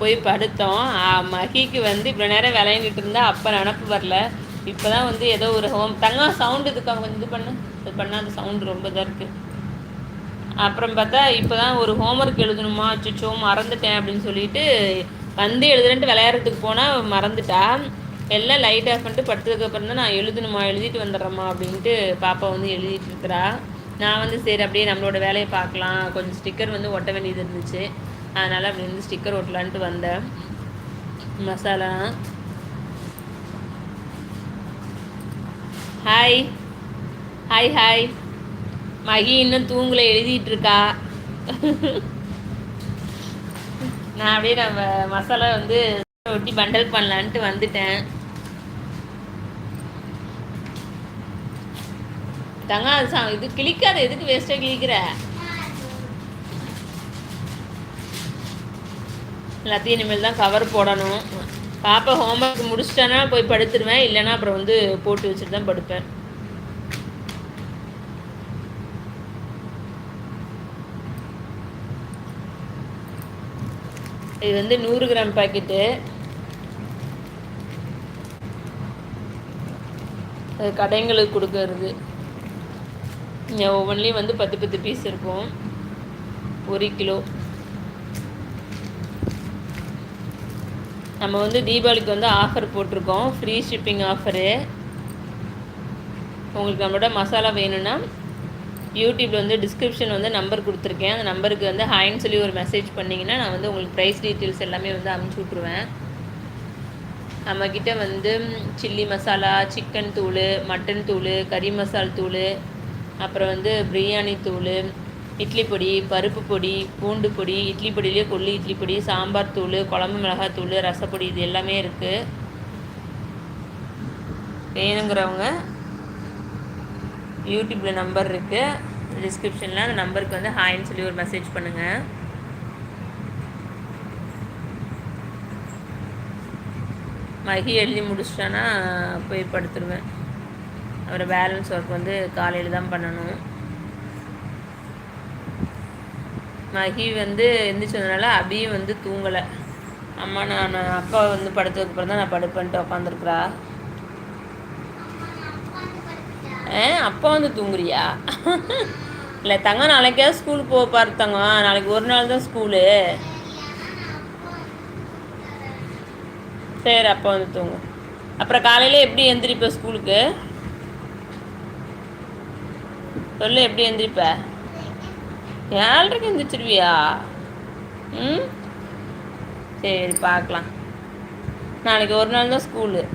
போய் படுத்தோம். மகிக்கு வந்து இவ்வளோ நேரம் விளையாண்டுட்டு இருந்தா அப்போ நினப்பு வரல. இப்போ தான் வந்து ஏதோ ஒரு ஹோம் தங்கம் சவுண்டு இதுக்கு அவங்க இது பண்ணு இது பண்ணால் அந்த சவுண்டு ரொம்ப இதாக இருக்குது அப்புறம் பார்த்தா இப்போ தான் ஒரு ஹோம்ஒர்க் எழுதணுமா? அச்சோ மறந்துட்டேன் அப்படின்னு சொல்லிட்டு வந்து எழுதுறேன்ட்டு விளையாடுறதுக்கு போனால் மறந்துட்டா. எல்லாம் லைட் ஆஃப் பண்ணிட்டு படுத்ததுக்கப்புறம் தான் நான் எழுதணுமா? எழுதிட்டு வந்துடுறேம்மா அப்படின்ட்டு பாப்பா வந்து எழுதிட்டு இருக்கிறா. நான் வந்து சரி அப்படியே நம்மளோட வேலையை பார்க்கலாம். கொஞ்சம் ஸ்டிக்கர் வந்து ஒட்ட வேண்டியது இருந்துச்சு. அதனால் அப்படி வந்து ஸ்டிக்கர் ஒட்டலான்ட்டு வந்தேன். Masala. Hi hi hi Magi இன்னும் தூங்கல எழுதிட்டு இருக்கா நான் அப்படியே நம்ம மசாலா வந்து ஒட்டி பண்டல் பண்ணலான்ட்டு வந்துட்டேன். தங்க அது இது கிளிக்காத எதுக்கு வேஸ்ட்டாக கிளிக்கிற எல்லாத்தையும் இனிமேல் தான் கவர் போடணும். பாப்பா ஹோம்ஒர்க் முடிச்சிட்டேன்னா போய் படுத்துருவேன். இல்லைன்னா அப்புறம் வந்து போட்டு வச்சுட்டு தான் படுப்பேன். இது வந்து நூறு கிராம் பாக்கெட்டு அது கடைங்களுக்கு கொடுக்கறது. ஒவ்வொன்றிலையும் வந்து பத்து பத்து பீஸ் இருக்கும். ஒரு கிலோ. நம்ம வந்து தீபாவளிக்கு வந்து ஆஃபர் போட்டிருக்கோம். ஃப்ரீ ஷிப்பிங் ஆஃபரு உங்களுக்கு நம்மளோட மசாலா வேணும்னா யூடியூப்பில் வந்து டிஸ்கிரிப்ஷன் வந்து நம்பர் கொடுத்துருக்கேன். அந்த நம்பருக்கு வந்து ஹாய்னு சொல்லி ஒரு மெசேஜ் பண்ணிங்கன்னா நான் வந்து உங்களுக்கு ப்ரைஸ் டீட்டெயில்ஸ் எல்லாமே வந்து அமுச்சு விட்ருவேன் நம்மக்கிட்ட வந்து சில்லி மசாலா சிக்கன் தூள் மட்டன் தூள் கறி மசால் தூள் அப்புறம் வந்து பிரியாணி தூள் இட்லி பொடி பருப்பு பொடி பூண்டு பொடி இட்லி பொடியிலே கொல்லி இட்லி பொடி சாம்பார் தூள் குழம்பு மிளகாய் தூள் ரசப்பொடி இது எல்லாமே இருக்குது வேணுங்கிறவங்க யூடியூப்பில் நம்பர் இருக்குது டிஸ்கிரிப்ஷனில் அந்த நம்பருக்கு வந்து ஹாய்ன்னு சொல்லி ஒரு மெசேஜ் பண்ணுங்கள் மகி எழுதி முடிச்சிட்டேன்னா போய் படுத்துருவேன். அப்புறம் பேலன்ஸ் ஒர்க் வந்து காலையில் தான் பண்ணணும். மகி வந்து எந்திரிச்சதுனால அபியும் வந்து தூங்கலை. அம்மா நான் அக்கா வந்து படுத்ததுக்கு அப்புறம் தான் நான் படுப்பேன்ட்டு உட்காந்துருக்குறா ஏ அப்பா வந்து தூங்குறியா? இல்லை தங்க நாளைக்கே ஸ்கூலுக்கு போக பாரு நாளைக்கு ஒரு நாள் தான் ஸ்கூலு சரி அப்பா வந்து தூங்கு. அப்புறம் காலையில் எப்படி எந்திரிப்ப ஸ்கூலுக்கு சொல்லு எப்படி எந்திரிப்ப? ஏழரைக்கு எந்திரிச்சிருவியா? ம்? சரி பார்க்கலாம். நாளைக்கு ஒரு நாள் தான் ஸ்கூலு.